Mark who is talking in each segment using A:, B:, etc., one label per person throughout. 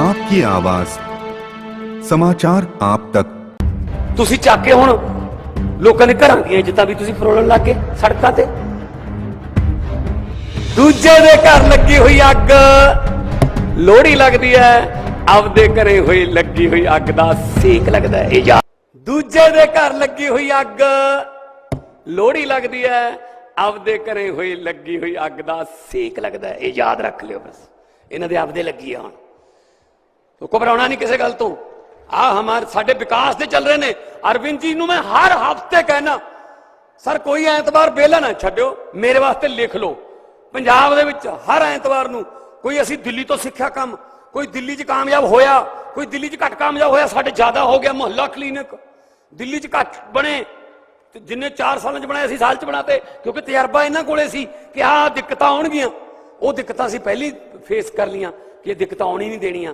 A: आपकी आवाज समाचार आप तक
B: ਤੁਸੀਂ ਚੱਕ ਕੇ ਹੁਣ ਲੋਕਾਂ ਦੇ ਘਰਾਂ ਦੀਆਂ ਇੱਜ਼ਤਾਂ ਵੀ ਤੁਸੀਂ ਫਰੋਲਣ ਲੱਗ ਗਏ ਸੜਕਾਂ ਤੇ ਦੂਜੇ ਦੇ ਘਰ ਲੱਗੀ ਹੋਈ ਅੱਗ ਲੋਹੜੀ ਲੱਗਦੀ ਹੈ ਆਪਦੇ ਘਰੇ ਹੋਈ ਲੱਗੀ ਹੋਈ ਅੱਗ ਦਾ ਸੇਕ ਲੱਗਦਾ ਹੈ ਇਹ ਯਾਦ ਦੂਜੇ ਦੇ ਘਰ ਲੱਗੀ ਹੋਈ ਅੱਗ ਲੋਹੜੀ ਲੱਗਦੀ ਹੈ ਆਪਦੇ ਘਰੇ ਹੋਈ ਲੱਗੀ ਹੋਈ ਅੱਗ ਦਾ ਸੇਕ ਲੱਗਦਾ ਹੈ ਇਹ ਯਾਦ ਰੱਖ ਲਿਓ ਬਸ ਇਹਨਾਂ ਦੇ ਆਪਦੇ ਲੱਗੀ ਆ ਹੁਣ ਤੋ ਘਬਰਾਉਣਾ ਨਹੀਂ ਕਿਸੇ ਗੱਲ ਤੋਂ। ਆ ਹਮਾਰ ਸਾਡੇ ਵਿਕਾਸ ਦੇ ਚੱਲ ਰਹੇ ਨੇ। ਅਰਵਿੰਦ ਜੀ ਨੂੰ ਮੈਂ ਹਰ ਹਫ਼ਤੇ ਕਹਿਣਾ ਸਰ, ਕੋਈ ਐਤਵਾਰ ਬੇਲਾ ਨਾ ਛੱਡਿਓ। ਮੇਰੇ ਵਾਸਤੇ ਲਿਖ ਲਓ। ਪੰਜਾਬ ਦੇ ਵਿੱਚ ਹਰ ਐਤਵਾਰ ਨੂੰ ਕੋਈ ਅਸੀਂ ਦਿੱਲੀ ਤੋਂ ਸਿੱਖਿਆ ਕੰਮ, ਕੋਈ ਦਿੱਲੀ 'ਚ ਕਾਮਯਾਬ ਹੋਇਆ, ਕੋਈ ਦਿੱਲੀ 'ਚ ਘੱਟ ਕਾਮਯਾਬ ਹੋਇਆ, ਸਾਡੇ ਜ਼ਿਆਦਾ ਹੋ ਗਿਆ ਮੁਹੱਲਾ ਕਲੀਨਿਕ। ਦਿੱਲੀ 'ਚ ਘੱਟ ਬਣੇ ਜਿੰਨੇ 4 ਸਾਲਾਂ 'ਚ ਬਣਾਏ ਅਸੀਂ, ਸਾਲ 'ਚ ਬਣਾਤੇ, ਕਿਉਂਕਿ ਤਜਰਬਾ ਇਹਨਾਂ ਕੋਲੇ ਸੀ ਕਿ ਆਹ ਦਿੱਕਤਾਂ ਆਉਣਗੀਆਂ। ਉਹ ਦਿੱਕਤਾਂ ਅਸੀਂ ਪਹਿਲੀ ਫੇਸ ਕਰ ਲੀਆਂ ਕਿ ਇਹ ਦਿੱਕਤਾਂ ਆਉਣੀ ਨਹੀਂ ਦੇਣੀਆਂ।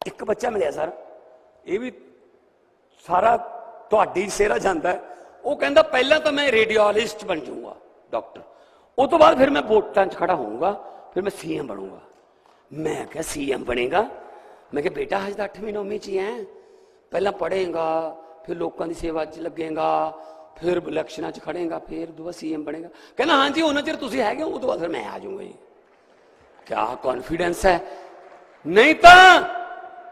B: ਇੱਕ ਬੱਚਾ ਮਿਲਿਆ ਸਰ ਇਹ ਵੀ ਸਾਰਾ ਤੁਹਾਡੀ ਸੇਰਾ ਜਾਂਦਾ ਹੈ ਉਹ ਕਹਿੰਦਾ ਪਹਿਲਾਂ ਤਾਂ ਮੈਂ ਰੇਡੀਓਲੋਜਿਸਟ ਬਣ ਜਾਊਂਗਾ ਡਾਕਟਰ ਉਸ ਤੋਂ ਬਾਅਦ ਫਿਰ ਮੈਂ ਵੋਟਾਂ 'ਚ ਖੜਾ ਹੋਊਂਗਾ ਫਿਰ ਮੈਂ ਸੀਐਮ ਬਣੂੰਗਾ ਮੈਂ ਕਿਹਾ ਸੀਐਮ ਬਣੇਗਾ ਮੈਂ ਕਿਹਾ ਬੇਟਾ ਹਜੇ ਤਾਂ 8ਵੀਂ 9ਵੀਂ 'ਚ ਹੀ ਹੈ ਪਹਿਲਾਂ ਪੜ੍ਹੇਗਾ ਫਿਰ ਲੋਕਾਂ ਦੀ ਸੇਵਾ 'ਚ ਲੱਗੇਗਾ ਫਿਰ ਇਲੈਕਸ਼ਨਾਂ 'ਚ ਖੜੇਗਾ ਫਿਰ ਦੁਆ ਸੀਐਮ ਬਣੇਗਾ ਕਹਿੰਦਾ ਹਾਂਜੀ ਉਹਨਾਂ ਚਿਰ ਤੁਸੀਂ ਹੈਗੇ ਹੋ ਉਹ ਤੋਂ ਬਾਅਦ ਫਿਰ ਮੈਂ ਆ ਜਾਊਂਗਾ ਜੀ ਕਿਆ ਕੌਨਫੀਡੈਂਸ ਹੈ ਨਹੀਂ ਤਾਂ ਨ-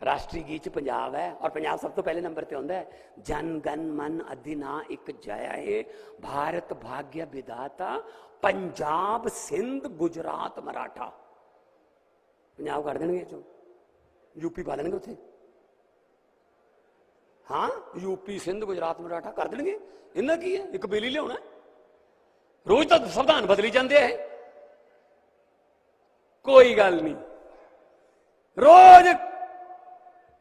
B: ਰਾਸ਼ਟਰੀ ਗੀਤ ਚ ਪੰਜਾਬ ਹੈ ਔਰ ਪੰਜਾਬ ਸਭ ਤੋਂ ਪਹਿਲੇ ਨੰਬਰ ਤੇ ਆਉਂਦਾ ਹੈ ਜਨ ਗਨ ਮਨ ਅਧਿਨਾ ਇੱਕ ਜਯਾ ਹੈ ਭਾਰਤ ਭਾਗਯ ਵਿਦਾਤਾ ਪੰਜਾਬ ਸਿੰਧ ਗੁਜਰਾਤ ਮਰਾਠਾ ਪੰਜਾਬ ਕੱਢ ਦੇਣਗੇ ਇਹ ਚੋਂ ਯੂਪੀ ਪਾ ਦੇਣਗੇ ਉੱਥੇ ਹਾਂ ਯੂਪੀ ਸਿੰਧ ਗੁਜਰਾਤ ਮਰਾਠਾ ਕਰ ਦੇਣਗੇ ਇਹਨਾਂ ਕੀ ਹੈ ਇੱਕ ਬਿੱਲ ਹੀ ਲਿਆਉਣਾ ਰੋਜ਼ ਤਾਂ ਸੰਵਿਧਾਨ ਬਦਲੀ ਜਾਂਦੇ ਆ ਇਹ। ਕੋਈ ਗੱਲ ਨਹੀਂ ਰੋਜ਼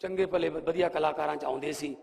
B: ਚੰਗੇ ਭਲੇ ਵਧੀਆ ਕਲਾਕਾਰਾਂ ਚ ਆਉਂਦੇ ਸੀ।